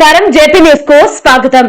నమస్కారం. జేపీ న్యూస్కు స్వాగతం.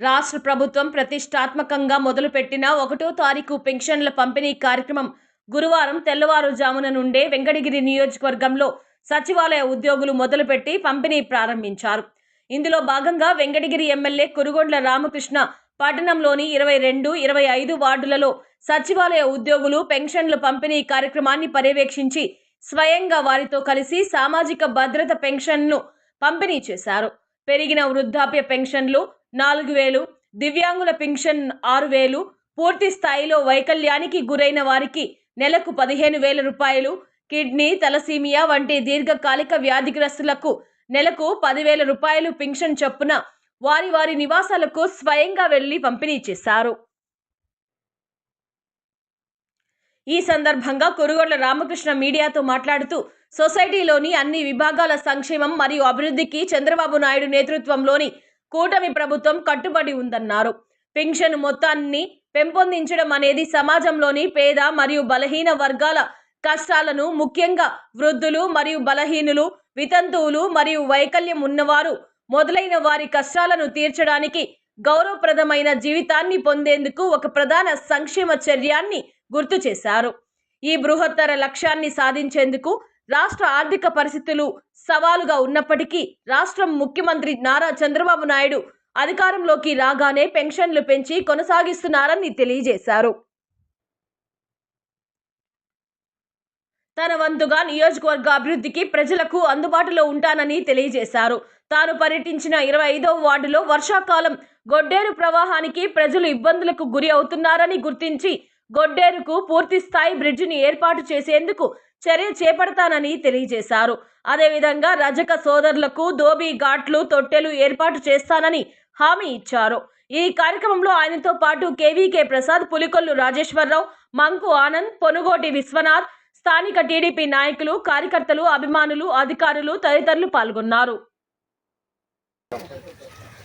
రాష్ట్ర ప్రభుత్వం ప్రతిష్టాత్మకంగా మొదలుపెట్టిన ఒకటో తారీఖు పెన్షన్ల పంపిణీ కార్యక్రమం గురువారం తెల్లవారుజామున నుండే వెంకటగిరి నియోజకవర్గంలో సచివాలయ ఉద్యోగులు మొదలుపెట్టి పంపిణీ ప్రారంభించారు. ఇందులో భాగంగా వెంకటగిరి ఎమ్మెల్యే కురుగొండ్ల రామకృష్ణ పట్టణంలోని ఇరవై రెండు ఇరవై ఐదు వార్డులలో సచివాలయ ఉద్యోగులు పెన్షన్ల పంపిణీ కార్యక్రమాన్ని పర్యవేక్షించి స్వయంగా వారితో కలిసి సామాజిక భద్రత పెన్షన్ను పంపిణీ చేశారు. పెరిగిన వృద్ధాప్య పెన్షన్లు నాలుగు వేలు దివ్యాంగుల పెన్షన్ ఆరు వేలు పూర్తి స్థాయిలో వైకల్యానికి గురైన వారికి నెలకు పదిహేను వేల రూపాయలు కిడ్నీ తలసీమియా వంటి దీర్ఘకాలిక వ్యాధిగ్రస్తులకు నెలకు పదివేల రూపాయలు పెన్షన్ చొప్పున వారి వారి నివాసాలకు స్వయంగా వెళ్ళి పంపిణీ చేశారు. ఈ సందర్భంగా కురుగొండ్ల రామకృష్ణ మీడియాతో మాట్లాడుతూ సొసైటీలోని అన్ని విభాగాల సంక్షేమం మరియు అభివృద్ధికి చంద్రబాబు నాయుడు నేతృత్వంలోని కూటమి ప్రభుత్వం కట్టుబడి ఉందన్నారు. పెన్షన్ మొత్తాన్ని పెంపొందించడం అనేది సమాజంలోని పేద మరియు బలహీన వర్గాల కష్టాలను ముఖ్యంగా వృద్ధులు మరియు బలహీనులు వితంతువులు మరియు వైకల్యం ఉన్నవారు మొదలైన వారి కష్టాలను తీర్చడానికి గౌరవప్రదమైన జీవితాన్ని పొందేందుకు ఒక ప్రధాన సంక్షేమ చర్యాన్ని గుర్తు చేశారు. ఈ బృహత్తర లక్ష్యాన్ని సాధించేందుకు రాష్ట్ర ఆర్థిక పరిస్థితులు సవాలుగా ఉన్నప్పటికీ రాష్ట్రం ముఖ్యమంత్రి నారా చంద్రబాబు నాయుడు అధికారంలోకి రాగానే పెన్షన్లు పెంచి కొనసాగిస్తున్నారని తెలియజేశారు. తన వంతుగా నియోజకవర్గ అభివృద్ధికి ప్రజలకు అందుబాటులో ఉంటానని తెలియజేశారు. తాను పర్యటించిన ఇరవై ఐదవ వార్డులో వర్షాకాలం గొడ్డేరు ప్రవాహానికి ప్రజలు ఇబ్బందులకు గురి అవుతున్నారని గుర్తించి గొడ్డేరుకు పూర్తి స్థాయి బ్రిడ్జిని ఏర్పాటు చేసేందుకు చర్య చేపడతానని తెలియజేశారు. అదేవిధంగా రజక సోదరులకు దోబీ ఘాట్లు తొట్టెలు ఏర్పాటు చేస్తానని హామీ ఇచ్చారు. ఈ కార్యక్రమంలో ఆయనతో పాటు కేవీకే ప్రసాద్ పులికొల్లు రాజేశ్వరరావు మంకు ఆనంద్ పొనుగోటి విశ్వనాథ్ స్థానిక టీడీపీ నాయకులు కార్యకర్తలు అభిమానులు అధికారులు తదితరులు పాల్గొన్నారు.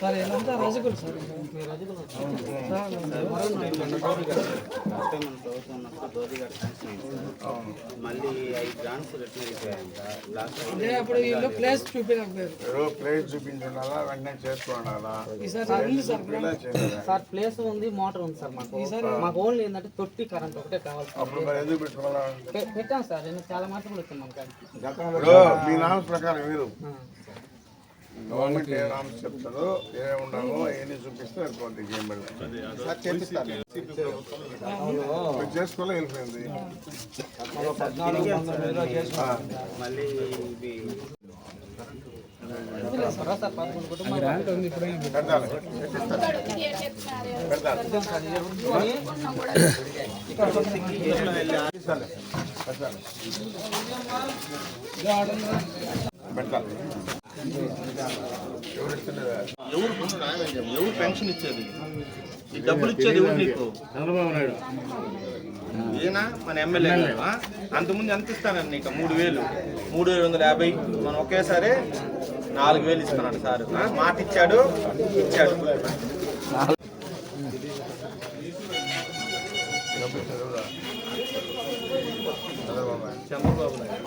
సార్ ఇదంతా రజకులు సార్. మళ్ళీ ఐదు గ్రాండ్స్ రిటర్న్ అప్పుడు వీళ్ళు ప్లేస్ ఏదో ప్లేస్ చూపించుండాలా వెంటనే చేసుకోండాలా? సార్ ప్లేస్ ఉంది మోటార్ ఉంది సార్ మాకు. మాకు ఓన్లీ ఏంటంటే తొట్టి కరెంట్ ఒకటే కావాలి సార్. అప్పుడు మరి ఎందుకు పెట్టుకోవాలా? పెట్టాం సార్ నేను చాలా మాటలు కూడా వచ్చాం మన కాడికి ఇప్పుడు మీ నామ్స్ ప్రకారం మీరు. గవర్నమెంట్ ఏ నామ్స్ చెప్తారో ఏ ఉండాలో అవన్నీ చూపిస్తే వెళ్ళిపోద్ది గేమ్ చేసుకోలే వెళ్ళిపోయింది ఆ, ఎవరు ఎవరు పెన్షన్ ఇచ్చేది? ఈ డబ్బులు ఇచ్చేది ఎవరు నీకు? చంద్రబాబు నాయుడు. ఈయన మన ఎమ్మెల్యే? అంతకుముందు ఎంత ఇస్తానండి నీకు? మూడు వేలు. మూడు వేల వందల యాభై. మనం ఒకేసారి నాలుగు వేలు ఇస్తున్నాడు సార్? మాట ఇచ్చాడు ఇచ్చాడు. చంద్రబాబు నాయుడు.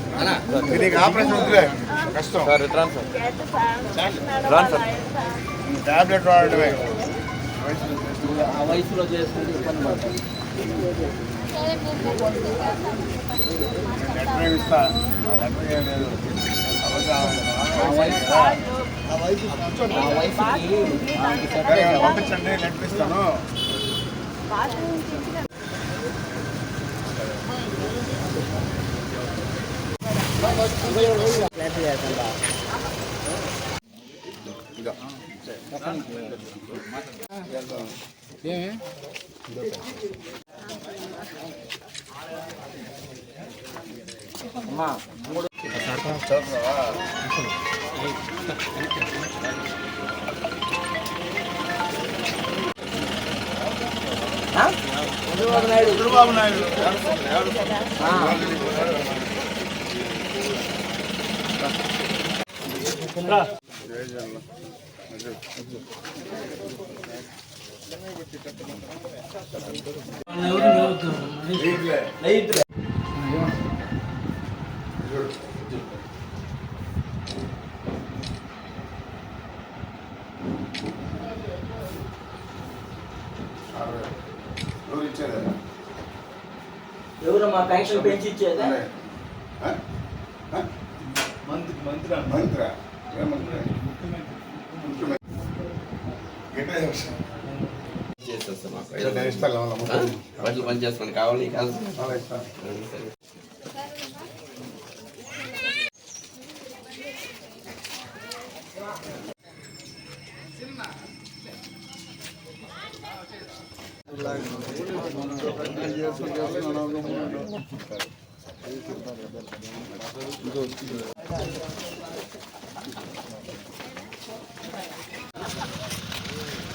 నీకు ఆపరేషన్ వద్దులే కష్టం. టాబ్లెట్ చేస్తే ఆ వయసులో చేసుకుంటే ఇబ్బంది పంపించండి. లెటర్ ఇస్తాను. చదువుతున్నావా చంద్రబాబు నాయుడు చంద్రబాబు నాయుడు ఎవరు మా పెన్షన్ పెంచి ఇచ్చేదా. పని చేస్తాను కావాలి కాదు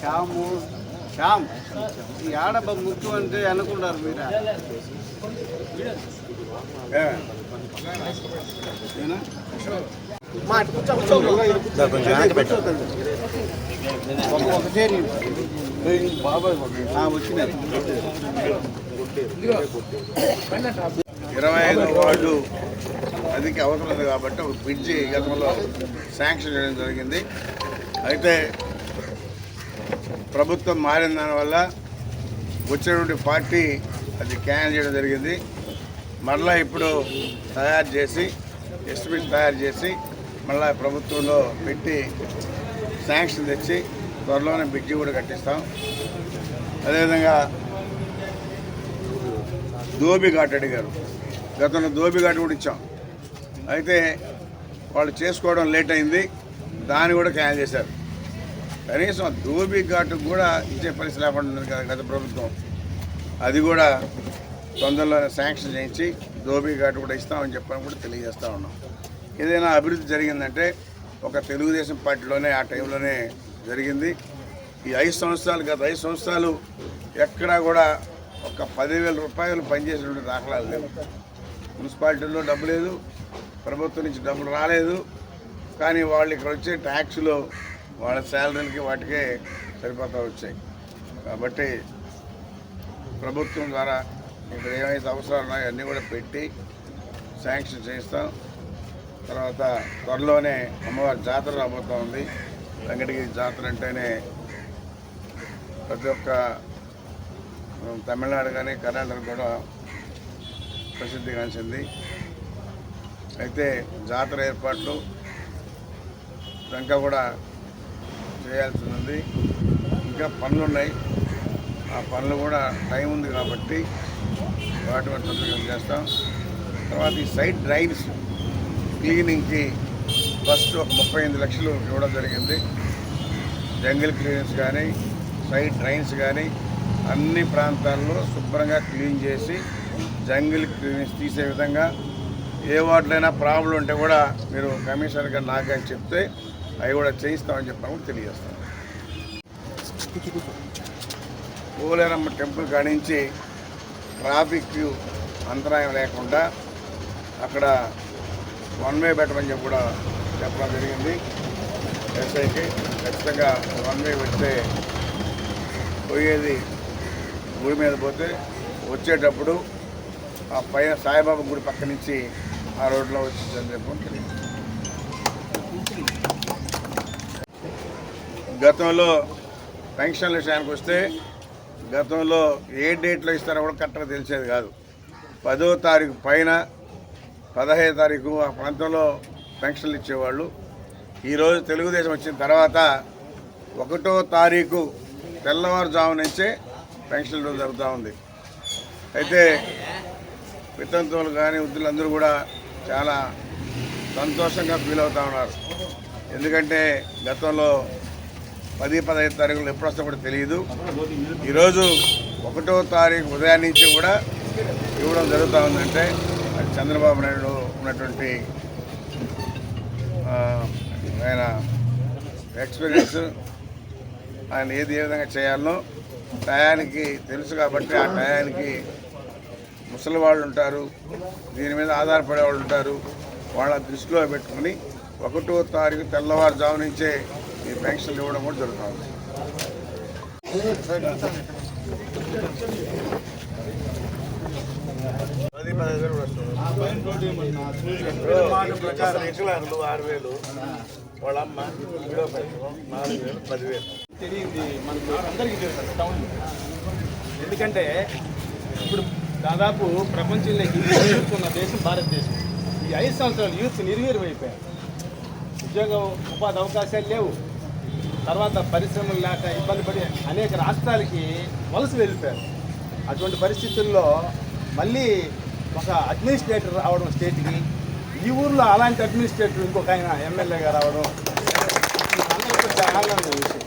శ్యాము శ్యామ్. ఈ ఆడబ్బ ముఖ్యం అంటే అనుకున్నారు మీరు? ఇరవై ఐదు వార్డు అధిక అవసరం ఉంది కాబట్టి ఒక బ్రిడ్జి గతంలో శాంక్షన్ చేయడం జరిగింది. అయితే ప్రభుత్వం మారిన దానివల్ల వచ్చినటువంటి పార్టీ అది క్యాన్ చేయడం జరిగింది. మరలా ఇప్పుడు తయారు చేసి ఎస్టిమేట్ తయారు చేసి మళ్ళీ ప్రభుత్వంలో పెట్టి శాంక్షన్ తెచ్చి త్వరలోనే బ్రిడ్జి కూడా కట్టిస్తాం. అదేవిధంగా దోబి ఘాట్ అడిగారు గతంలో దోబి ఘాట్ కూడా ఇచ్చాం. అయితే వాళ్ళు చేసుకోవడం లేట్ అయింది. దాన్ని కూడా క్యాన్సిల్ చేశారు. కనీసం ధోబీ దోబి ఘాట్ కూడా ఇచ్చే పరిస్థితి లేకుండా ఉంది కదా గత ప్రభుత్వం. అది కూడా తొందరలోనే శాంక్షన్ చేయించి ధోబీ ఘాట్ కూడా ఇస్తామని చెప్పని కూడా తెలియజేస్తూ ఉన్నాం. ఏదైనా అభివృద్ధి జరిగిందంటే ఒక తెలుగుదేశం పార్టీలోనే ఆ టైంలోనే జరిగింది. ఈ ఐదు సంవత్సరాలు గత ఐదు సంవత్సరాలు ఎక్కడా కూడా ఒక పదివేల రూపాయలు పనిచేసినటువంటి దాఖలాలు లేవు. మున్సిపాలిటీలో డబ్బు లేదు ప్రభుత్వం నుంచి డబ్బులు రాలేదు. కానీ వాళ్ళు ఇక్కడ వచ్చే ట్యాక్స్లు వాళ్ళ శాలరీలకి వాటికే సరిపోతూ వచ్చాయి. కాబట్టి ప్రభుత్వం ద్వారా ఇక్కడ ఏమైతే అవసరాలు ఉన్నాయో అన్నీ కూడా పెట్టి శాంక్షన్ చేస్తాం. తర్వాత త్వరలోనే అమ్మవారి జాతర రాబోతూ ఉంది. వెంకటగిరి జాతర అంటేనే ప్రతి ఒక్క తమిళనాడు కానీ కర్ణాటక కూడా ప్రసిద్ధిగాంచింది. అయితే జాతర ఏర్పాట్లు ఇంకా కూడా చేయాల్సి ఉంది ఇంకా పనులు ఉన్నాయి ఆ పనులు కూడా టైం ఉంది కాబట్టి వాటి మీద తొందరగా చేస్తాం. తర్వాత ఈ సైడ్ డ్రైన్స్ క్లీనింగ్కి ఫస్ట్ ఒక ముప్పై ఎనిమిది లక్షలు ఇవ్వడం జరిగింది. జంగిల్ క్లీనింగ్స్ కానీ సైడ్ డ్రైన్స్ కానీ అన్ని ప్రాంతాల్లో శుభ్రంగా క్లీన్ చేసి జంగిల్ క్లీనింగ్స్ తీసే విధంగా ఏ వాటిలైనా ప్రాబ్లం ఉంటే కూడా మీరు కమిషనర్ గారు నాకు చెప్తే అవి కూడా చేయిస్తామని చెప్పిన కూడా తెలియజేస్తాం. పోలేరమ్మ టెంపుల్ కాడించి ట్రాఫిక్ అంతరాయం లేకుండా అక్కడ వన్ వే పెట్టమని చెప్పి కూడా చెప్పడం జరిగింది. ఎస్ఐకి ఖచ్చితంగా వన్ వే పెడితే పోయేది గుడి మీద పోతే వచ్చేటప్పుడు ఆ పైన సాయిబాబా గుడి పక్క నుంచి ఆ రోడ్లో వచ్చిందని చంద్రబాబు తెలియదు గతంలో పెన్షన్ల విషయానికి వస్తే గతంలో ఏ డేట్లో ఇస్తారో కూడా కరెక్ట్గా తెలిసేది కాదు. పదో తారీఖు పైన పదహైదు తారీఖు ఆ ప్రాంతంలో పెన్షన్లు ఇచ్చేవాళ్ళు. ఈరోజు తెలుగుదేశం వచ్చిన తర్వాత ఒకటో తారీఖు తెల్లవారుజాము నుంచే పెన్షన్లు జరుగుతూ ఉంది. అయితే వితంతువులు కానీ వృద్ధులందరూ కూడా చాలా సంతోషంగా ఫీల్ అవుతూ ఉన్నారు. ఎందుకంటే గతంలో పది పదహైదు తారీఖులు ఎప్పుడు వస్తా కూడా తెలియదు. ఈరోజు ఒకటో తారీఖు ఉదయం నుంచి కూడా ఇవ్వడం జరుగుతూ ఉందంటే అది చంద్రబాబు నాయుడు ఉన్నటువంటి ఆయన ఎక్స్పీరియన్స్ ఆయన ఏది ఏ విధంగా చేయాలనో టయానికి తెలుసు కాబట్టి ఆ టయానికి ముసలి వాళ్ళు ఉంటారు దీని మీద ఆధారపడే వాళ్ళు ఉంటారు వాళ్ళ దృష్టిలో పెట్టుకుని ఒకటో తారీఖు తెల్లవారుజాము నుంచే ఈ పెన్షన్లు ఇవ్వడం కూడా జరుగుతుంది. పది పదహైదు వేలు వస్తుంది. వికలాంగులు ఆరు వేలు. వాళ్ళ అమ్మ పెన్షన్ నాలుగు వేలు పదివేలు తెలియదు మనకు అందరికీ తెలుసు టౌన్. ఎందుకంటే ఇప్పుడు దాదాపు ప్రపంచంలో యూత్ ఉన్న దేశం భారతదేశం. ఈ ఐదు సంవత్సరాలు యూత్ నిర్వీర్యం అయిపోయారు. ఉద్యోగ ఉపాధి అవకాశాలు లేవు. తర్వాత పరిశ్రమలు లేక ఇబ్బంది పడి అనేక రాష్ట్రాలకి వలస వెళ్ళిపోయారు. అటువంటి పరిస్థితుల్లో మళ్ళీ ఒక అడ్మినిస్ట్రేటర్ రావడం స్టేట్కి ఈ ఊర్లో అలాంటి అడ్మినిస్ట్రేటర్ ఇంకొక ఆయన ఎమ్మెల్యేగా రావడం ఆనందం విషయం.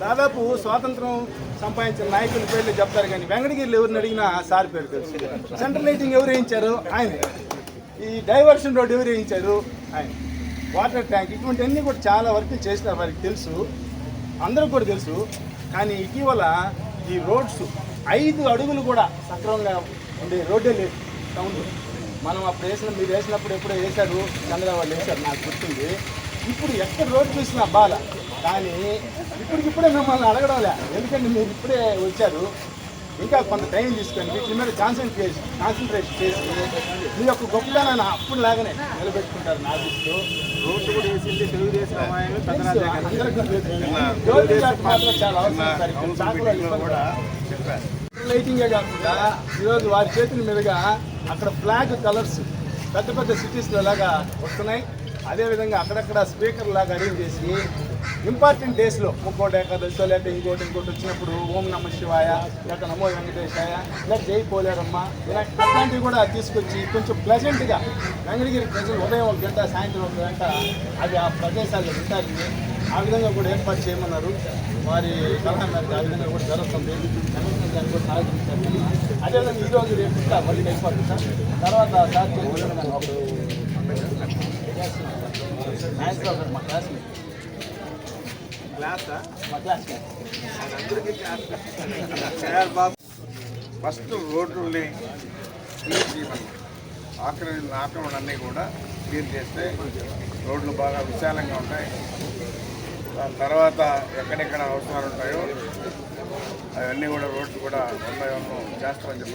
దాదాపు స్వాతంత్రం సంపాదించిన నాయకుల పేర్లు చెప్తారు కానీ వెంకటగిరిలో ఎవరిని అడిగినా సార్ పేరు తెలుసు. సెంట్రల్ లైటింగ్ ఎవరు వేయించారు? ఆయన. ఈ డైవర్షన్ రోడ్ ఎవరు వేయించారు? ఆయన. వాటర్ ట్యాంక్ ఇటువంటివన్నీ కూడా చాలా వరకు చేసినారు వారికి తెలుసు. అందరూ కూడా తెలుసు. కానీ ఇటీవల ఈ రోడ్స్ ఐదు అడుగులు కూడా సక్రమంగా ఉండే రోడ్డే లేదు. టౌన్లో మనం అప్పుడు వేసిన మీరు వేసినప్పుడు ఎప్పుడో వేశారు చంద్రబాబు వాళ్ళు వేశారు నాకు గుర్తుంది. ఇప్పుడు ఎక్కడ రోడ్డు చూసినా బాల. కానీ ఇప్పటికిప్పుడే మిమ్మల్ని అడగడంలే. ఎందుకంటే మీరు ఇప్పుడే వచ్చారు. ఇంకా కొంత టైం తీసుకొని వీటి మీద కాన్సన్ట్రేట్ కాన్సన్ట్రేట్ చేసి మీ యొక్క గొప్పతనాన్ని అప్పుడు లాగానే నిలబెట్టుకుంటారు నా దృష్టిలో రోడ్డు కూడా వేసింది తెలుగుదేశం లైటింగే కాకుండా ఈరోజు వారి చేతుల మీదుగా అక్కడ ఫ్లాగ్ కలర్స్ పెద్ద పెద్ద సిటీస్లో లాగా వస్తున్నాయి. అదేవిధంగా అక్కడక్కడ స్పీకర్ లాగా అరేంజ్ చేసి ఇంపార్టెంట్ డేస్లో ముక్కోటి ఏకాదశితో లేకపోతే ఇంకోటి ఇంకోటి వచ్చినప్పుడు ఓం నమ శివాయ లేకపోతే నమో వెంకటేశాయ లేదా జై పోలేరమ్మ ఇలా అట్లాంటివి కూడా తీసుకొచ్చి కొంచెం ప్లెజెంట్గా వెంకటగిరి ప్రజలు ఉదయం ఒక గంట సాయంత్రం ఒక గంట అది ఆ ప్రదేశాల్లో ఉంటారు. ఆ విధంగా కూడా ఏర్పాటు చేయమన్నారు. వారి సలహా మేరకు ఆ విధంగా కూడా జరుగుతుంది. దాన్ని కూడా సహకరించారు. అదేవిధంగా ఈరోజు రేపు మళ్ళీ ఏర్పాటు సార్ తర్వాత సార్ చేసిన మా క్లాస్మేట్ ఫస్ట్ రోడ్లని క్లీన్ చేయమని. ఆక్రమణ ఆక్రమణ అన్నీ కూడా క్లీన్ చేస్తే రోడ్లు బాగా విశాలంగా ఉంటాయి. దాని తర్వాత ఎక్కడెక్కడ అవసరాలు ఉంటాయో అవన్నీ కూడా రోడ్లు కూడా వన్ చేస్తామని చెప్పి